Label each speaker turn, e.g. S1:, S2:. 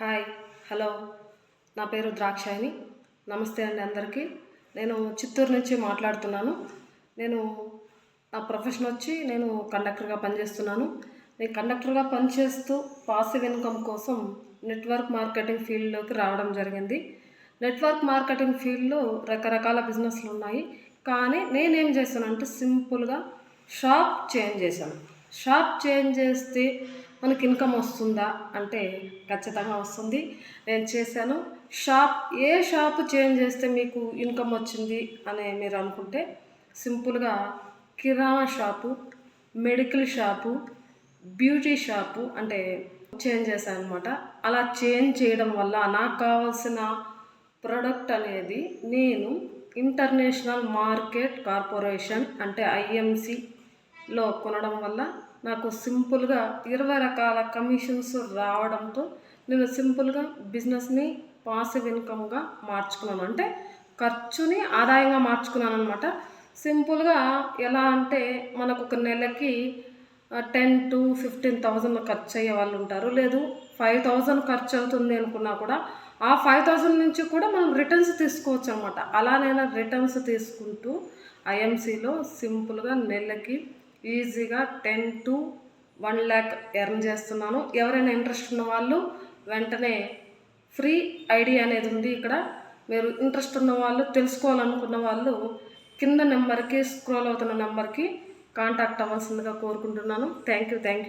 S1: Hi hello. నా పేరు ద్రాక్షాయిని నమస్తే అండి అందరికీ. నేను చిత్తూరు నుంచి మాట్లాడుతున్నాను. నేను నా ప్రొఫెషన్ వచ్చి నేను కండక్టర్గా పనిచేస్తున్నాను. నేను కండక్టర్గా పనిచేస్తూ పాసివ్ ఇన్కమ్ కోసం నెట్వర్క్ మార్కెటింగ్ ఫీల్డ్లోకి రావడం జరిగింది. నెట్వర్క్ మార్కెటింగ్ ఫీల్డ్లో రకరకాల బిజినెస్లు ఉన్నాయి. కానీ నేనేం చేశానంటే సింపుల్గా షాప్ చేంజ్ చేశాను. షాప్ చేంజ్ చేస్తే మనకి ఇన్కమ్ వస్తుందా అంటే ఖచ్చితంగా వస్తుంది. నేను చేశాను. షాప్ ఏ షాప్ చేంజ్ చేస్తే మీకు ఇన్కమ్ వచ్చింది అని మీరు అనుకుంటే సింపుల్గా కిరాణా shop medical shop beauty shop అంటే చేంజ్ చేశాను అనమాట అలా చేంజ్ చేయడం వల్ల నాకు కావాల్సిన ప్రొడక్ట్ అనేది నేను ఇంటర్నేషనల్ మార్కెట్ కార్పొరేషన్ అంటే ఐఎంసి లో కొనడం వల్ల నాకు సింపుల్గా ఇరవై రకాల కమిషన్స్ రావడంతో నేను సింపుల్గా బిజినెస్ని పాసివ్ ఇన్కమ్గా మార్చుకున్నాను. అంటే ఖర్చుని ఆదాయంగా మార్చుకున్నాను అనమాట సింపుల్గా ఎలా అంటే మనకు ఒక నెలకి టెన్ టు ఫిఫ్టీన్ థౌజండ్ ఖర్చు అయ్యే వాళ్ళు ఉంటారు. లేదు ఫైవ్ థౌజండ్ ఖర్చు అవుతుంది అనుకున్నా కూడా ఆ ఫైవ్ థౌజండ్ నుంచి కూడా మనం రిటర్న్స్ తీసుకోవచ్చు అనమాట అలా నేను రిటర్న్స్ తీసుకుంటూ ఐఎంసీలో సింపుల్గా నెలకి ఈజీగా ten to one lakh earn చేస్తున్నాను. ఎవరైనా ఇంట్రెస్ట్ ఉన్న వాళ్ళు వెంటనే ఫ్రీ ఐడి అనేది ఉంది ఇక్కడ. మీరు ఇంట్రెస్ట్ ఉన్న వాళ్ళు తెలుసుకోవాలనుకున్న వాళ్ళు కింద నెంబర్కి స్క్రోల్ అవుతున్న నెంబర్కి కాంటాక్ట్ అవ్వాల్సిందిగా కోరుకుంటున్నాను. Thank you thank you